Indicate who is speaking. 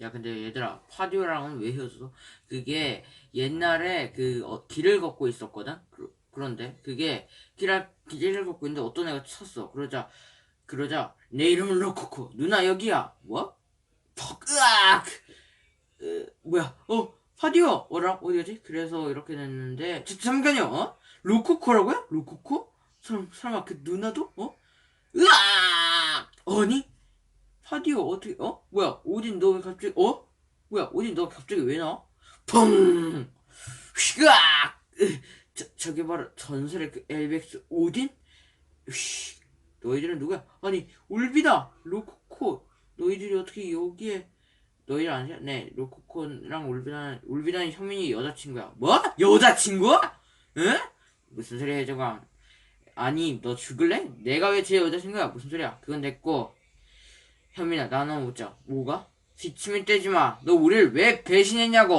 Speaker 1: 야 근데 얘들아 파디오랑은 왜 헤어졌어? 그게 옛날에 그 어, 길을 걷고 있었거든. 그, 그런데 그게 길을 길을 걷고 있는데 어떤 애가 쳤어. 그러자 그러자 내 이름은 로코코. 누나 여기야. 뭐? 퍽 으악. 으, 뭐야? 어 파디오 어라 어디 가지? 그래서 이렇게 됐는데 자, 잠깐요. 어? 로코코라고요? 로코코? 설마 설마 그 누나도? 어? 으악! 파디오 어떻게 어? 뭐야 오딘 너 왜 갑자기 어? 뭐야 오딘 너 갑자기 왜 나와? 펑! 휘악! 으, 저, 저게 바로 전설의 그 엘벡스 오딘? 휘, 너희들은 누구야? 아니 울비다 로코코 너희들이 어떻게 여기에 너희들 아니야? 네 로코코랑 울비랑 울비랑 현민이 여자친구야 뭐? 여자친구야? 응? 무슨 소리야 혜정아 아니 너 죽을래? 내가 왜 제 여자친구야 무슨 소리야 그건 됐고 현민아 나는 웃자 뭐가? 기침을 떼지 마. 너 우리를 왜 배신했냐고.